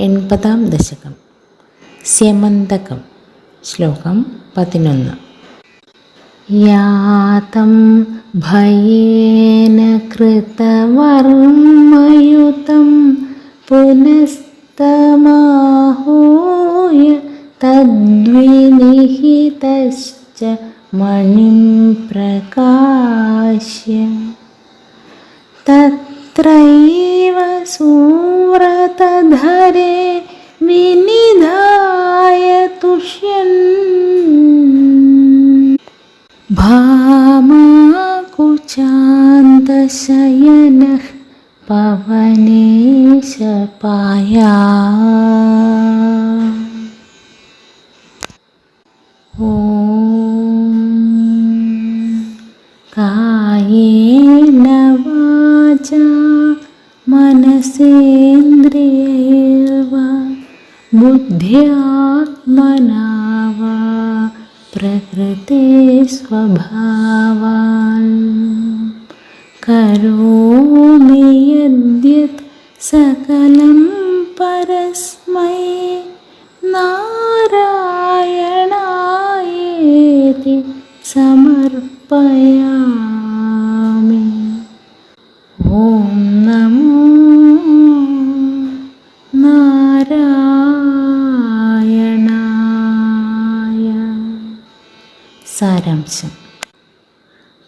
എൺപതാം ദശകം. സ്യമന്തകം. ശ്ലോകം പതിനൊന്ന്. യാതം ഭയേന കൃതവർമ്മയുതം പുനസ്തമാഹൂയ തദ്വിനിഹിതശ്ച മണിം പ്രകാശ്യ. തത്രൈവ സൂ വ്രതധരെ വിനിധായ തുഷ്യൻ ഭാമാകുചാന്തശയന പവനേശപായ ഓ കായേ मनसेन्द्रियैर्वा बुद्ध्यात्मना वा प्रकृते स्वभावान्। करोमि यद्यत् सकलं परस्मै नारायणायेति समर्पयामि। ॐ नमो സാരാംശം.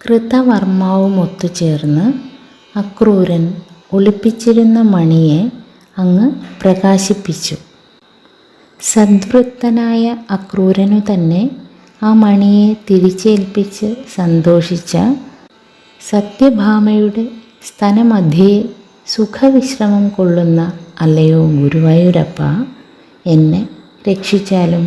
കൃതവർമാവും ഒത്തുചേർന്ന് അക്രൂരൻ ഒളിപ്പിച്ചിരുന്ന മണിയെ അങ്ങ് പ്രകാശിപ്പിച്ചു. സദ്വൃത്തനായ അക്രൂരനു തന്നെ ആ മണിയെ തിരിച്ചേൽപ്പിച്ച് സന്തോഷിച്ച സത്യഭാമയുടെ സ്തനമധ്യേ സുഖവിശ്രമം കൊള്ളുന്ന അല്ലയോ ഗുരുവായൂരപ്പ എന്നെ രക്ഷിച്ചാലും?